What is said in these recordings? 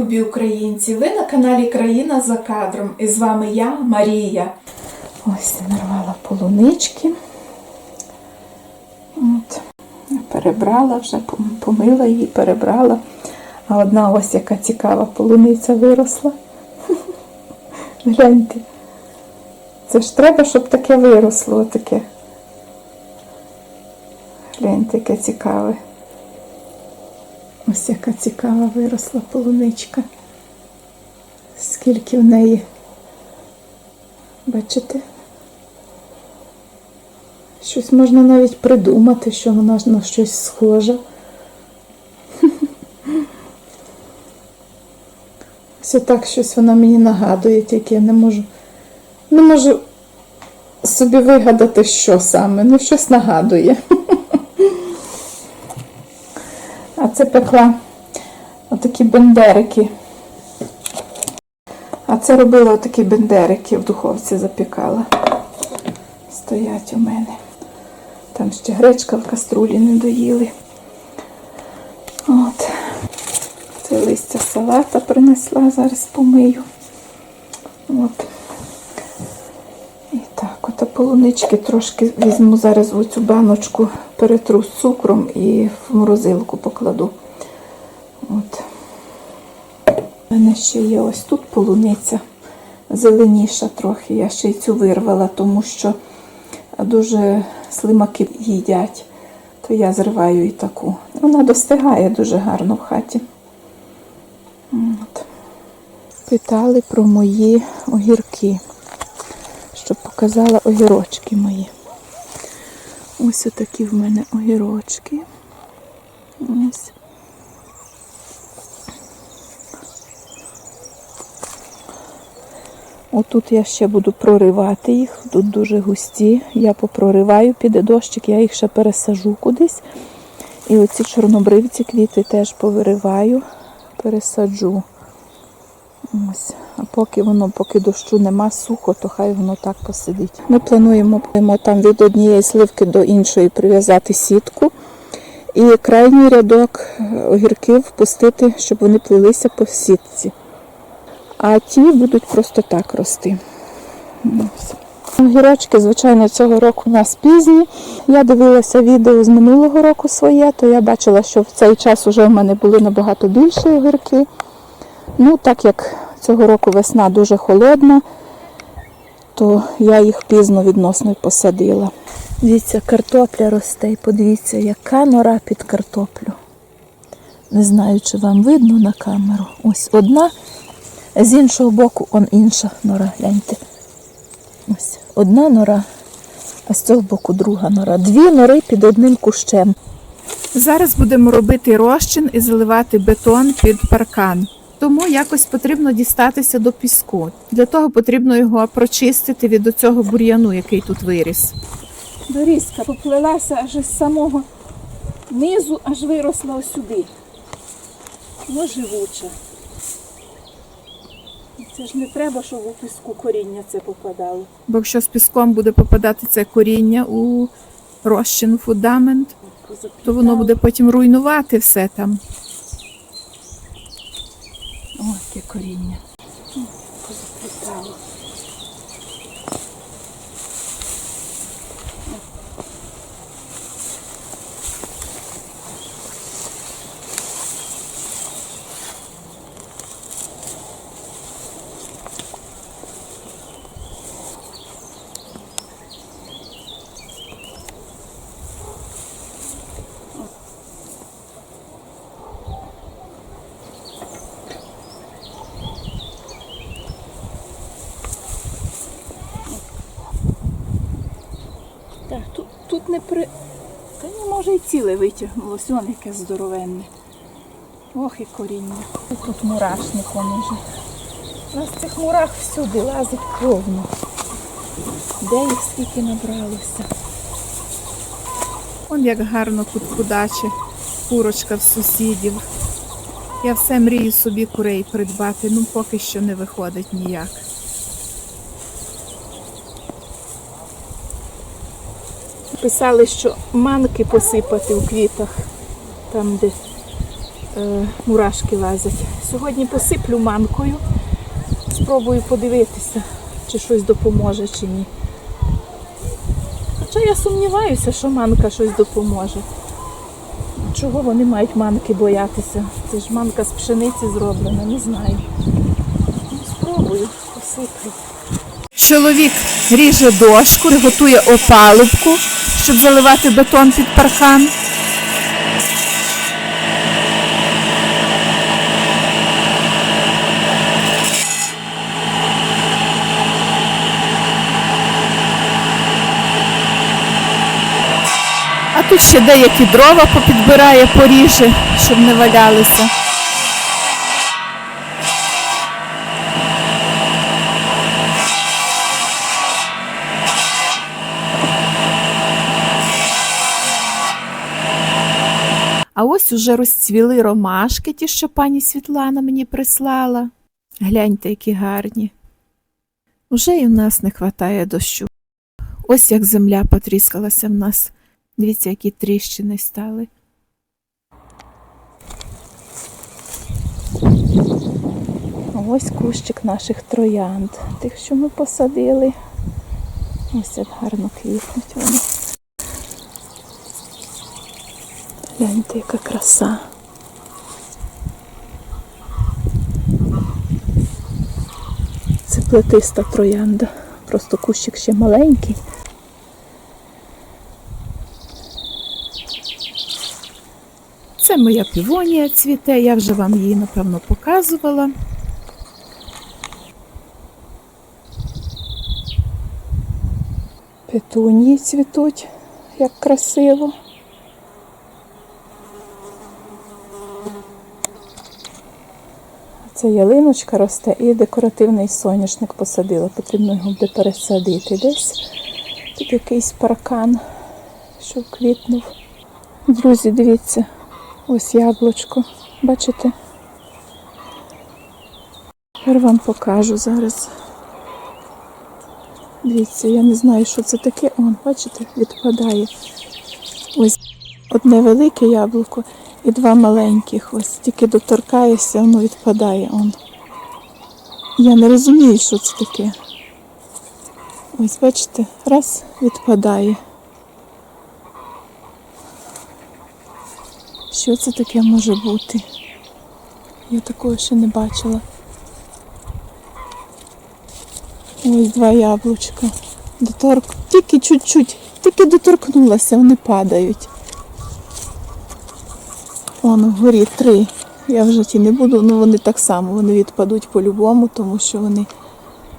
любі українці! Ви на каналі Країна за кадром. І з вами я, Марія. Ось нарвала полунички. От. Перебрала вже, помила її, перебрала. А одна ось яка цікава полуниця виросла. Гляньте. Це ж треба, щоб таке виросло, таке. Гляньте, яке цікаве. Ось яка цікава виросла полуничка. Скільки в неї. Бачите? Щось можна навіть придумати, що вона на щось схожа. Ось так щось вона мені нагадує, тільки я не можу. Не можу собі вигадати, що саме. Ну, щось нагадує. А це пекла отакі бендерики. А це робила отакі бендерики в духовці запікала. Стоять у мене. Там ще гречка в каструлі не доїли. От. Це листя салата принесла, зараз помию. От. І так, от полунички трошки візьму зараз в цю баночку, перетру з цукром і в морозилку покладу. От. У мене ще є ось тут полуниця зеленіша трохи. Я ще й цю вирвала, тому що дуже слимаки їдять, то я зриваю і таку. Вона достигає дуже гарно в хаті. От. Питали про мої огірки, щоб показала огірочки мої. Ось отакі в мене огірочки. Ось. Отут я ще буду проривати їх, тут дуже густі. Я попрориваю, піде дощик, я їх ще пересажу кудись. І оці чорнобривці квіти теж повириваю, пересаджу. Ось. А поки воно, поки дощу нема сухо, то хай воно так посидить. Ми плануємо там від однієї сливки до іншої прив'язати сітку. І крайній рядок е, огірків впустити, щоб вони плелися по сітці. А ті будуть просто так рости. Огірочки, звичайно, цього року у нас пізні. Я дивилася відео з минулого року своє, то я бачила, що в цей час вже в мене були набагато більші огірки. Ну, так як цього року весна дуже холодна, то я їх пізно відносно посадила. Дивіться, картопля росте, і подивіться, яка нора під картоплю. Не знаю, чи вам видно на камеру. Ось одна, з іншого боку он інша нора. Гляньте. Ось одна нора, а з цього боку друга нора. Дві нори під одним кущем. Зараз будемо робити розчин і заливати бетон під паркан. Тому якось потрібно дістатися до піску. Для того потрібно його прочистити від оцього бур'яну, який тут виріс. Дорізка поплелася аж із самого низу, аж виросла ось сюди. Ну, живуча. Це ж не треба, щоб у піску коріння це попадало. Бо якщо з піском буде попадати це коріння у розчин фундамент, то воно буде потім руйнувати все там. О, яке коріння. Позаплітало. Так, тут, тут не при. Та ні, може і ціле витягнулося, вон яке здоровенне. Ох і коріння. Тут мурашник вон уже. У нас цих мурах всюди лазить повно. Де їх скільки набралося? Он як гарно тут кудаче, курочка в сусідів. Я все мрію собі курей придбати, ну поки що не виходить ніяк. Писали, що манки посипати у квітах, там, де е, мурашки лазять. Сьогодні посиплю манкою. Спробую подивитися, чи щось допоможе, чи ні. Хоча я сумніваюся, що манка щось допоможе. Чого вони мають манки боятися? Це ж манка з пшениці зроблена, не знаю. Ну, спробую, посиплю. Чоловік ріже дошку, готує опалубку, щоб заливати бетон під паркан. А тут ще деякі дрова попідбирає, поріже, щоб не валялися. А ось уже розцвіли ромашки, ті, що пані Світлана мені прислала. Гляньте, які гарні. Уже і в нас не вистачає дощу. Ось як земля потріскалася в нас. Дивіться, які тріщини стали. Ось кущик наших троянд, тих, що ми посадили. Ось як гарно квітнуть вони. Гляньте, яка краса. Це плетиста троянда. Просто кущик ще маленький. Це моя півонія цвіте, я вже вам її, напевно, показувала. Петунії цвітуть, як красиво. Це ялиночка росте і декоративний соняшник посадила. Потрібно його буде пересадити десь. Тут якийсь паркан, що квітнув. Друзі, дивіться, ось яблучко. Бачите? Тепер вам покажу зараз. Дивіться, я не знаю, що це таке. Он, бачите, відпадає. Ось одне велике яблуко і два маленьких. Ось тільки доторкаєшся, воно відпадає. Он. Я не розумію, що це таке. Ось, бачите, раз відпадає. Що це таке може бути? Я такого ще не бачила. Ось два яблучка. Доторк... Тільки чуть-чуть, тільки доторкнулася, вони падають. Вон вгорі три. Я вже ті не буду, ну вони так само, вони відпадуть по-любому, тому що вони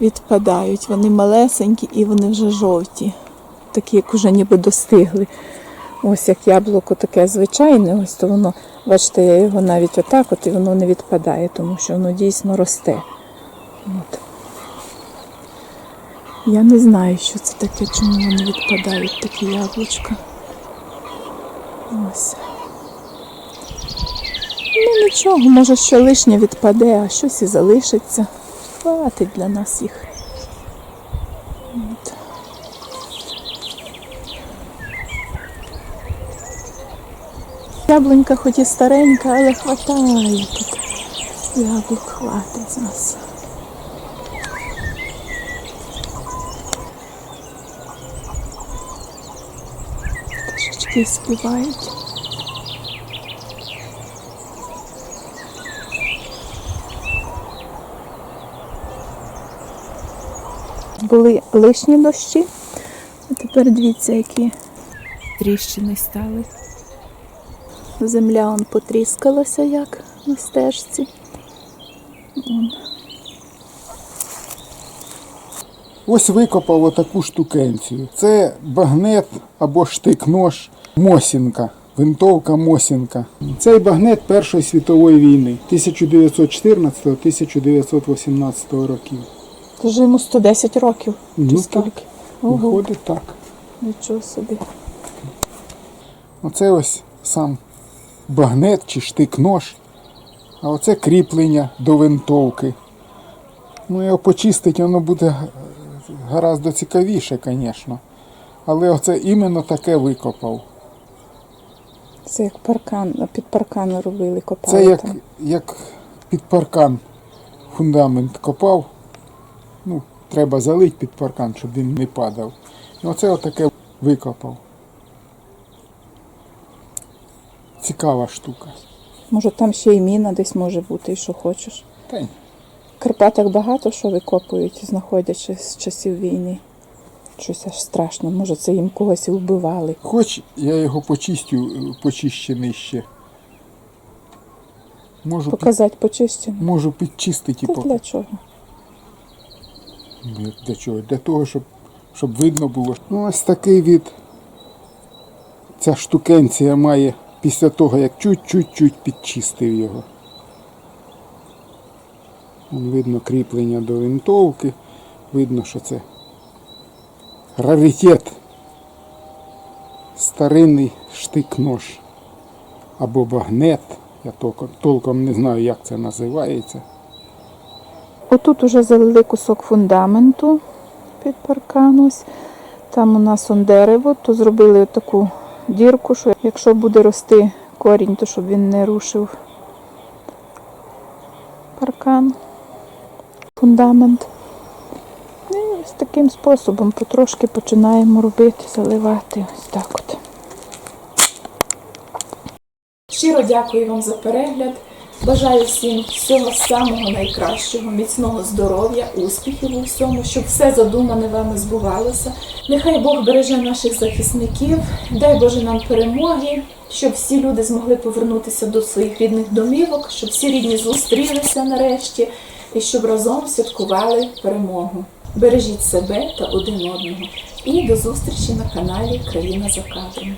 відпадають. Вони малесенькі і вони вже жовті. Такі, як уже ніби достигли. Ось як яблуко таке звичайне, ось то воно, бачите, я його навіть отак от і воно не відпадає, тому що воно дійсно росте. От. Я не знаю, що це таке, чому вони відпадають, такі яблучка. Ось. Ну нічого, може що лишнє відпаде, а щось і залишиться. Хватить для нас їх. Яблунька хоч і старенька, але хватає тут. Яблук хватить з нас. Пташечки співають. Були лишні дощі, а тепер дивіться, які тріщини стали. Земля он потріскалася як на стежці. Он. Ось викопав отаку штукенцію. Це багнет або штик-нож Мосінка. Винтовка Мосінка. Цей багнет Першої світової війни 1914-1918 років. Це ж йому 110 років. Чи Ну, скільки? так. Ого, Виходить так. нічого собі. Оце ось сам багнет чи штик-нож. А оце кріплення до винтовки. Ну, його почистити, воно буде гораздо цікавіше, звісно. Але оце іменно таке викопав. Це як паркан, під паркан робили, копали Це як, як під паркан фундамент копав. Ну, треба залити під паркан, щоб він не падав. І оце отаке викопав. Цікава штука. Може там ще й міна десь може бути, і що хочеш. Та й В Карпатах багато що викопують, знаходячи з часів війни. Щось аж страшно. Може, це їм когось і вбивали. Хоч я його почистю, почищений ще. Можу, під, Показати почищено. можу підчистити Та для чого? Для чого? Для того, щоб, щоб видно було. Ну, ось такий від. Ця штукенція має після того, як чуть-чуть підчистив його. Видно кріплення до винтовки. Видно, що це раритет. Старинний штик-нож. Або багнет. Я толком, толком не знаю, як це називається. Отут уже залили кусок фундаменту під паркан. Ось. Там у нас он дерево, то зробили таку дірку, що якщо буде рости корінь, то щоб він не рушив паркан, фундамент. І ось таким способом потрошки починаємо робити, заливати. Ось так от. Щиро дякую вам за перегляд. Бажаю всім всього самого найкращого, міцного здоров'я, успіхів у всьому, щоб все задумане вами збувалося. Нехай Бог береже наших захисників, дай Боже нам перемоги, щоб всі люди змогли повернутися до своїх рідних домівок, щоб всі рідні зустрілися нарешті і щоб разом святкували перемогу. Бережіть себе та один одного. І до зустрічі на каналі Країна за кадром.